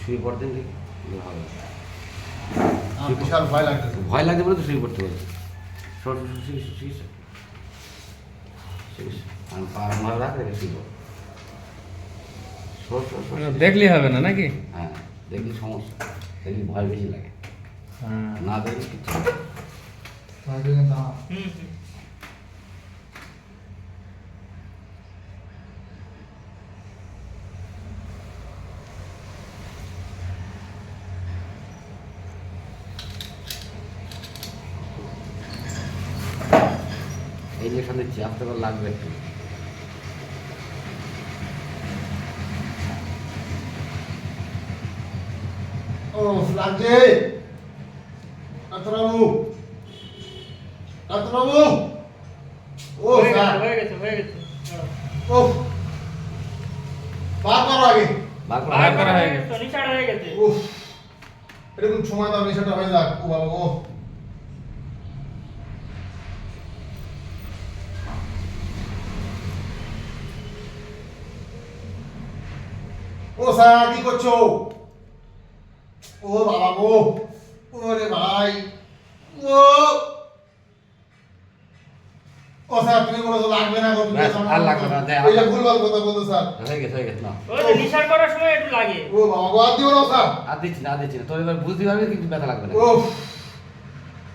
শুয়ে পড়তেন দেখি ভালো আমার বিশাল ভয় লাগতেছে। ভয় লাগছে বলে তো শুয়ে পড়তে বলছি সর সর সর শিখিস শিখিস শিখিস আমি পা মারা রাখ রেখে শুয়ে পড়। সর সর সর দেখলে হবে না নাকি? হ্যাঁ দেখলি সমস্যা। দেখলি ভয় বেশি লাগে। হ্যাঁ। না দেখলি কিচ্ছু না। ভয় পেয়ে কিন্তু আমার। হুম হুম এই যে সাথে চাপতে পার লাগবে একটু। ও লাগছে ডাক্তারবাবু। ডাক্তারবাবু। ও হয়ে স্যার। গেছে হয়ে গেছে হয়ে গেছে। ও। বার করো আগে। বার কর, করা কর। হয়ে গেছে। শনিচার হয়ে গেছে। উফ। এরকম সময় দাও নেশাটা হয়ে যাক ও বাবা ও। ও স্যার কি করছ? ও বাবা গো ওরে ভাই। ও। ও স্যার তুমি বলো লাগবে না গো তুমি ব্যাস, তো আর লাগবে না, দে, এই যে লাগবে কথা বলতো স্যার। হয়ে গেছে হয়ে গেছে না ওই নিশার করার সময় একটু লাগে। ও বাবা গো আর দিও না স্যার। আর দিচ্ছি না দিচ্ছি না। তোর এবার বুঝতে পারবি কিন্তু ব্যথা লাগবে না। ও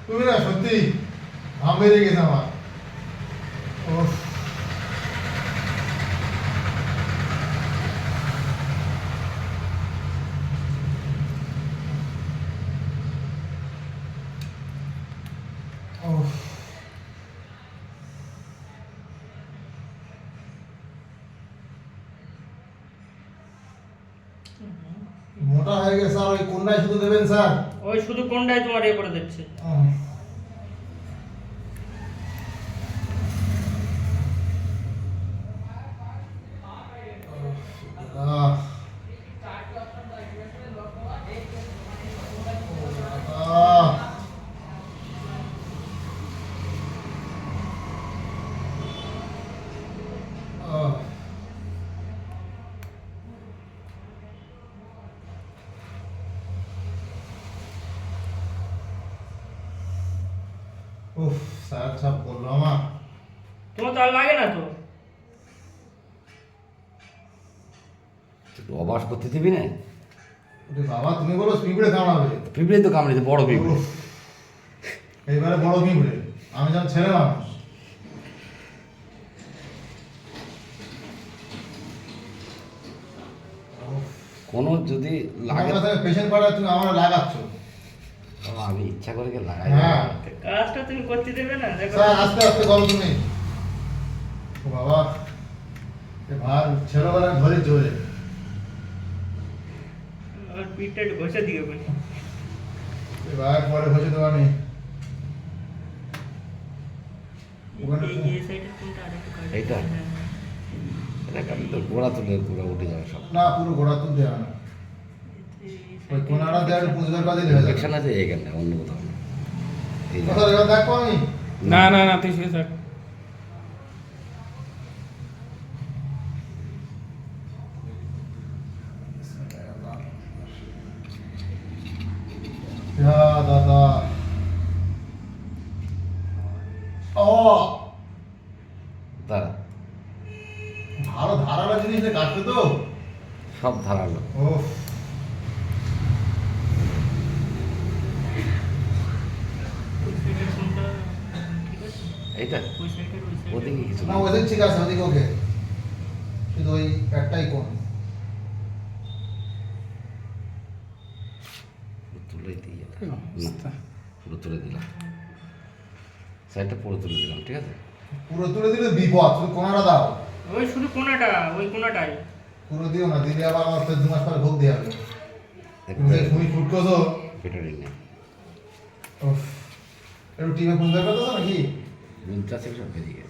তুমি না সত্যি ঘাম বেরিয়ে গেছে আমার। উফ। মোটা হয়ে গেছে আর ওই কোনটায় শুধু দেবেন স্যার? ওই শুধু কোনটাই তোমার এ করে দিচ্ছে? উফ স্যার সব বলল আমার। তোমার তো আর লাগে না তো? একটু অবাস করতে দিবি না? ওরে বাবা তুমি বলো পিঁপড়ে কামড়াবে। পিঁপড়ে তো কামড়েছে বড় পিঁপড়ে। এইবারে বড় পিঁপড়ে। আমি যেন ছেলে মানুষ। কোনো যদি লাগে পেশেন্ট পাড়া তুমি আমার লাগাচ্ছ। আমি ইচ্ছা করে কে লাগাই হ্যাঁ। কাজটা তুমি করতে দেবে না দেখো আস্তে আস্তে করো তুমি ও বাবা এ ভার ছেলেবেলায় ধরে জোরে পিঠটা ঘষে দিও বলি এবার পরে ওখানে এই কোনটা আরেকটু কাটবে। এইটা? হ্যাঁ, হ্যাঁ। এটা আমি তো গোড়া তুলে গোড়া উঠে যাবে সব না পুরো ঘোড়া তুলতে হবে না ওই side-এ- পুজোর কাজে আছে এইখানে অন্য কোথাও। কোথাও এবার আমি না না না তুই শুয়ে থাক। দাদা। ও! দাঁড়া। ভালো ধারালো জিনিসটা কাটবে তো। সব ধারালো। ও এইটা ওদিকে কিছু না না। ওদের ঠিক আছে ওদিকে ওকে। শুধু ওই একটাই কোন তুলে দিয়ে? পুরো তুলে দিলাম। সাইডটা পুরো তুলে দিলাম ঠিক আছে? পুরো তুলে দিলে বিপদ শুধু কোনাটা দাও। ওই শুধু কোনাটা ওই কোনাটাই। পুরো দিও না দিলে আবার আমার দু মাস পরে ভোগ দিয়ে হবে। তুমি তুমি ফুটকো নেই একটু টিমে ফোন করবে তো নাকি? মিনটা থেকে সব বেরিয়ে গেছে